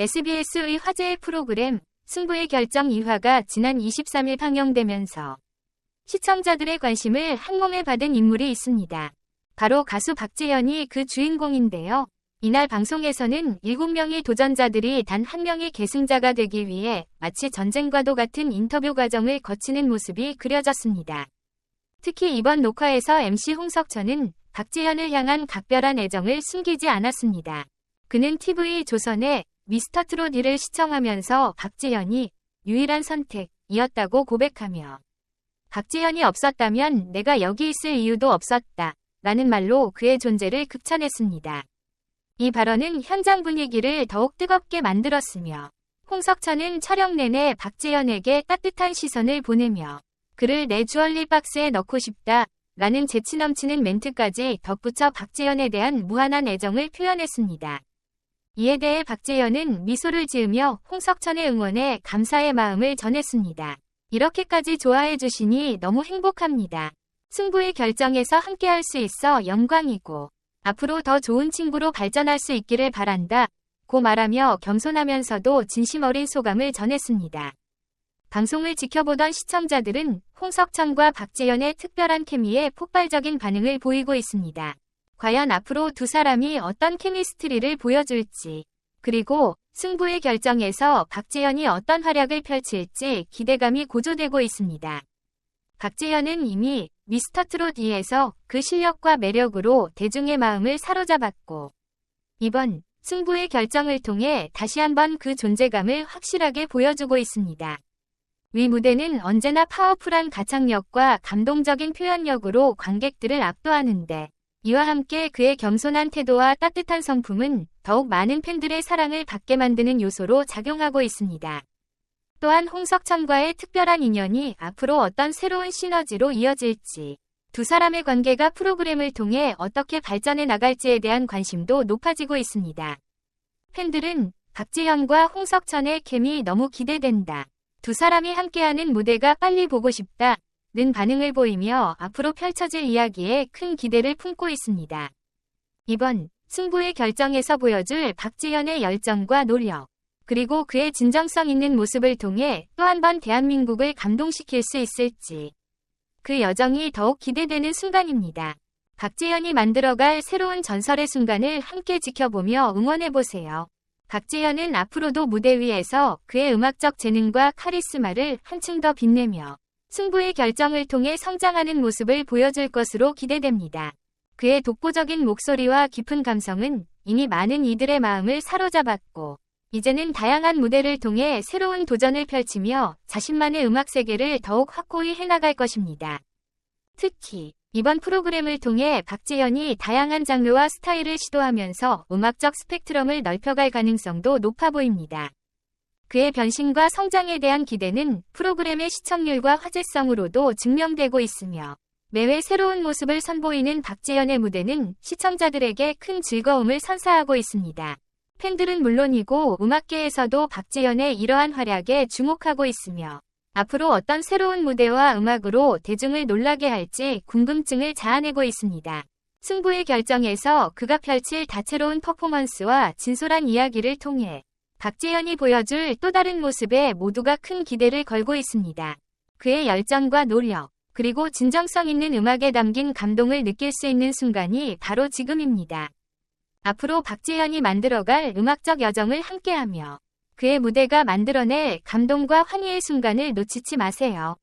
SBS의 화제의 프로그램 승부의 결정 2화가 지난 23일 방영되면서 시청자들의 관심을 한몸에 받은 인물이 있습니다. 바로 가수 박재현이 그 주인공인데요. 이날 방송에서는 7명의 도전자들이 단 한 명의 계승자가 되기 위해 마치 전쟁과도 같은 인터뷰 과정을 거치는 모습이 그려졌습니다. 특히 이번 녹화에서 MC 홍석천은 박재현을 향한 각별한 애정을 숨기지 않았습니다. 그는 TV 조선의 미스터 트롯 1을 시청하면서 박재현이 유일한 선택이었다고 고백하며 박재현이 없었다면 내가 여기 있을 이유도 없었다. 라는 말로 그의 존재를 극찬했습니다. 이 발언은 현장 분위기를 더욱 뜨겁게 만들었으며 홍석천은 촬영 내내 박재현에게 따뜻한 시선을 보내며 그를 내 주얼리 박스에 넣고 싶다. 라는 재치 넘치는 멘트까지 덧붙여 박재현에 대한 무한한 애정을 표현했습니다. 이에 대해 박재현은 미소를 지으며 홍석천의 응원에 감사의 마음을 전했습니다. 이렇게까지 좋아해 주시니 너무 행복합니다. 승부의 결정에서 함께할 수 있어 영광이고 앞으로 더 좋은 친구로 발전할 수 있기를 바란다. 고 말하며 겸손하면서도 진심 어린 소감을 전했습니다. 방송을 지켜보던 시청자들은 홍석천과 박재현의 특별한 케미에 폭발적인 반응을 보이고 있습니다. 과연 앞으로 두 사람이 어떤 케미스트리를 보여줄지, 그리고 승부의 결정에서 박재현이 어떤 활약을 펼칠지 기대감이 고조되고 있습니다. 박재현은 이미 미스터 트롯 2에서 그 실력과 매력으로 대중의 마음을 사로잡았고, 이번 승부의 결정을 통해 다시 한번 그 존재감을 확실하게 보여주고 있습니다. 위 무대는 언제나 파워풀한 가창력과 감동적인 표현력으로 관객들을 압도하는데, 이와 함께 그의 겸손한 태도와 따뜻한 성품은 더욱 많은 팬들의 사랑을 받게 만드는 요소로 작용하고 있습니다. 또한 홍석천과의 특별한 인연이 앞으로 어떤 새로운 시너지로 이어질지, 두 사람의 관계가 프로그램을 통해 어떻게 발전해 나갈지에 대한 관심도 높아지고 있습니다. 팬들은 박지현과 홍석천의 케미 너무 기대된다. 두 사람이 함께하는 무대가 빨리 보고 싶다. 는 반응을 보이며 앞으로 펼쳐질 이야기에 큰 기대를 품고 있습니다. 이번 승부의 결정에서 보여줄 박지현의 열정과 노력, 그리고 그의 진정성 있는 모습을 통해 또 한 번 대한민국을 감동시킬 수 있을지, 그 여정이 더욱 기대되는 순간입니다. 박지현이 만들어갈 새로운 전설의 순간을 함께 지켜보며 응원해보세요. 박지현은 앞으로도 무대 위에서 그의 음악적 재능과 카리스마를 한층 더 빛내며 승부의 결정을 통해 성장하는 모습을 보여줄 것으로 기대됩니다. 그의 독보적인 목소리와 깊은 감성은 이미 많은 이들의 마음을 사로잡았고, 이제는 다양한 무대를 통해 새로운 도전을 펼치며 자신만의 음악 세계를 더욱 확고히 해나갈 것입니다. 특히 이번 프로그램을 통해 박재현이 다양한 장르와 스타일을 시도하면서 음악적 스펙트럼을 넓혀갈 가능성도 높아 보입니다. 그의 변신과 성장에 대한 기대는 프로그램의 시청률과 화제성으로도 증명되고 있으며 매회 새로운 모습을 선보이는 박재현의 무대는 시청자들에게 큰 즐거움을 선사하고 있습니다. 팬들은 물론이고 음악계에서도 박재현의 이러한 활약에 주목하고 있으며 앞으로 어떤 새로운 무대와 음악으로 대중을 놀라게 할지 궁금증을 자아내고 있습니다. 승부의 결정에서 그가 펼칠 다채로운 퍼포먼스와 진솔한 이야기를 통해 박재현이 보여줄 또 다른 모습에 모두가 큰 기대를 걸고 있습니다. 그의 열정과 노력, 그리고 진정성 있는 음악에 담긴 감동을 느낄 수 있는 순간이 바로 지금입니다. 앞으로 박재현이 만들어갈 음악적 여정을 함께하며 그의 무대가 만들어낼 감동과 환희의 순간을 놓치지 마세요.